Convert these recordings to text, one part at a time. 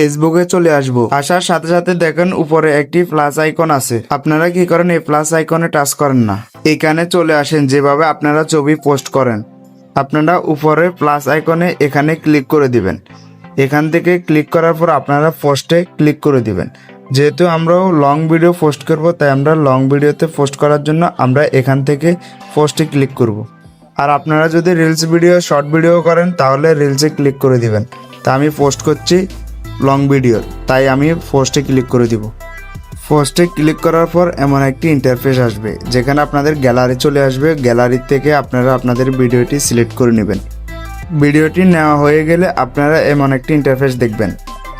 ফেসবুকে চলে আসব। আসার সাথে সাথে দেখেন উপরে একটি প্লাস আইকন আছে। আপনারা কি করেন, এই প্লাস আইকনে টাচ করেন না। এখানে চলে আসেন, যেভাবে আপনারা ছবি পোস্ট করেন। আপনারা উপরে প্লাস আইকনে এখানে ক্লিক করে দিবেন। এখান থেকে ক্লিক করার পর আপনারা পোস্টে ক্লিক করে দিবেন। যেহেতু আমরাও লং ভিডিও পোস্ট করব, তাই আমরা লং ভিডিওতে পোস্ট করার জন্য আমরা এখান থেকে পোস্টে ক্লিক করব। আর আপনারা যদি রিলস ভিডিও শর্ট ভিডিও করেন, তাহলে রিলসে ক্লিক করে দিবেন। তা আমি পোস্ট করছি লং ভিডিও তাই আমি পোস্টে ক্লিক করে দিব। ফার্স্টে ক্লিক করার পর এমন একটি ইন্টারফেস আসবে, যেখানে আপনাদের গ্যালারি চলে আসবে। গ্যালারি থেকে আপনারা আপনাদের ভিডিওটি সিলেক্ট করে নেবেন। ভিডিওটি নেওয়া হয়ে গেলে আপনারা এমন একটি ইন্টারফেস দেখবেন।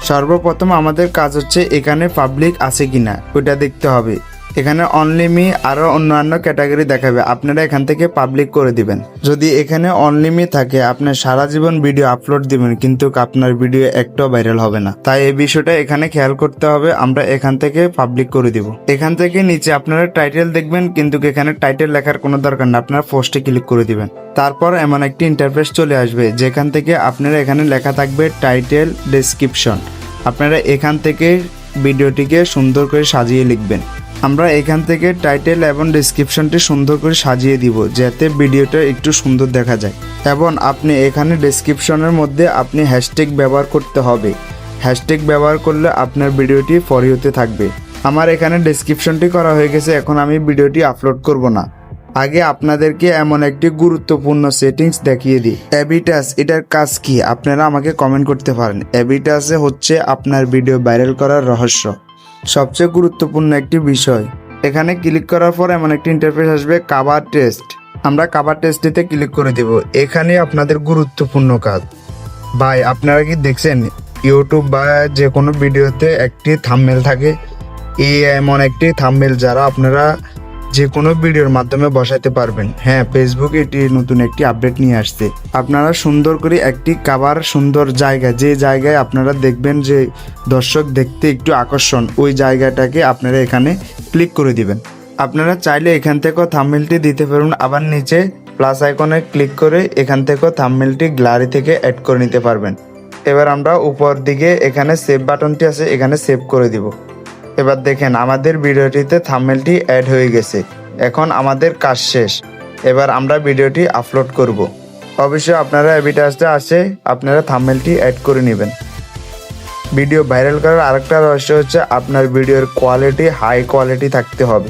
সর্বপ্রথম আমাদের কাজ হচ্ছে এখানে পাবলিক আছে কিনা, ওইটা দেখতে হবে। এখানে অনলি মি আরও অন্যান্য ক্যাটাগরি দেখাবে। আপনারা এখান থেকে পাবলিক করে দিবেন। যদি এখানে অনলি মি থাকে, আপনার সারা জীবন ভিডিও আপলোড দিবেন, কিন্তু আপনার ভিডিও একটাও ভাইরাল হবে না। তাই এই বিষয়টা এখানে খেয়াল করতে হবে, আমরা এখান থেকে পাবলিক করে দিব। এখান থেকে নিচে আপনারা টাইটেল দেখবেন, কিন্তু এখানে টাইটেল লেখার কোনো দরকার না, আপনারা পোস্টে ক্লিক করে দিবেন। তারপর এমন একটি ইন্টারফেস চলে আসবে, যেখান থেকে আপনারা এখানে লেখা থাকবে টাইটেল ডেসক্রিপশন আপনারা এখান থেকে ভিডিওটিকে সুন্দর করে সাজিয়ে লিখবেন। আমরা এখান থেকে টাইটেল এবং ডেসক্রিপশনটি সুন্দর করে সাজিয়ে দিব, যাতে ভিডিওটা একটু সুন্দর দেখা যায়। এবং আপনি এখানে ডেসক্রিপশনের মধ্যে আপনি হ্যাশট্যাগ ব্যবহার করতে হবে। হ্যাশট্যাগ ব্যবহার করলে আপনার ভিডিওটি ফরিওতে থাকবে। আমার এখানে ডেসক্রিপশনটি করা হয়ে গেছে, এখন আমি ভিডিওটি আপলোড করব না। আগে আপনাদেরকে এমন একটি গুরুত্বপূর্ণ সেটিংস দেখিয়ে দিই। অ্যাবিটাস এটার কাজ কি? আপনারা আমাকে কমেন্ট করতে পারেন। অ্যাবিটাসে হচ্ছে আপনার ভিডিও ভাইরাল করার রহস্য। সবচেয়ে গুরুত্বপূর্ণ একটি বিষয়। এখানে ক্লিক করার পর এমন একটি ইন্টারফেস আসবে কাভার টেস্ট আমরা কাভার টেস্টটিতে ক্লিক করে দেব। এখানে আপনাদের গুরুত্বপূর্ণ কাজ। ভাই, আপনারা কি দেখছেন? ইউটিউব বা যে কোনো ভিডিওতে একটি থামমেল থাকে। এই এমন একটি থামমেল যারা আপনারা যে কোনো ভিডিওর মাধ্যমে বসাতে পারবেন। হ্যাঁ ফেসবুক এটি নতুন একটি আপডেট নিয়ে আসছে। আপনারা সুন্দর করে একটি কাবার সুন্দর জায়গা, যে জায়গায় আপনারা দেখবেন যে দর্শক দেখতে একটু আকর্ষণ, ওই জায়গাটাকে আপনারা এখানে ক্লিক করে দিবেন। আপনারা চাইলে এখান থেকেও থাম্বনেলটি দিতে পারবেন আবার নিচে প্লাস আইকনে ক্লিক করে এখান থেকেও থাম্বনেলটি গ্যালারি থেকে অ্যাড করে নিতে পারবেন। এবার আমরা উপর দিকে এখানে সেভ বাটনটি আছে, এখানে সেভ করে দিব। এবার দেখেন, আমাদের ভিডিওটিতে থাম্বনেলটি অ্যাড হয়ে গেছে। এখন আমাদের কাজ শেষ। এবার আমরা ভিডিওটি আপলোড করব। অবশ্যই আপনারা এভিটাসটা আসে আপনারা থাম্বনেলটি অ্যাড করে নেবেন। ভিডিও ভাইরাল করার আরেকটা রহস্য হচ্ছে আপনার ভিডিওর কোয়ালিটি হাই কোয়ালিটি থাকতে হবে।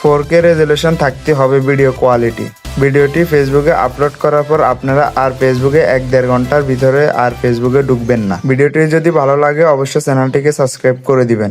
ফোর কে রেজলিউশন থাকতে হবে ভিডিও কোয়ালিটি ভিডিওটি ফেসবুকে আপলোড করার পর আপনারা আর ফেসবুকে এক দেড় ঘণ্টার ভিতরে আর ফেসবুকে ঢুকবেন না। ভিডিওটি যদি ভালো লাগে অবশ্যই চ্যানেলটিকে সাবস্ক্রাইব করে দিবেন।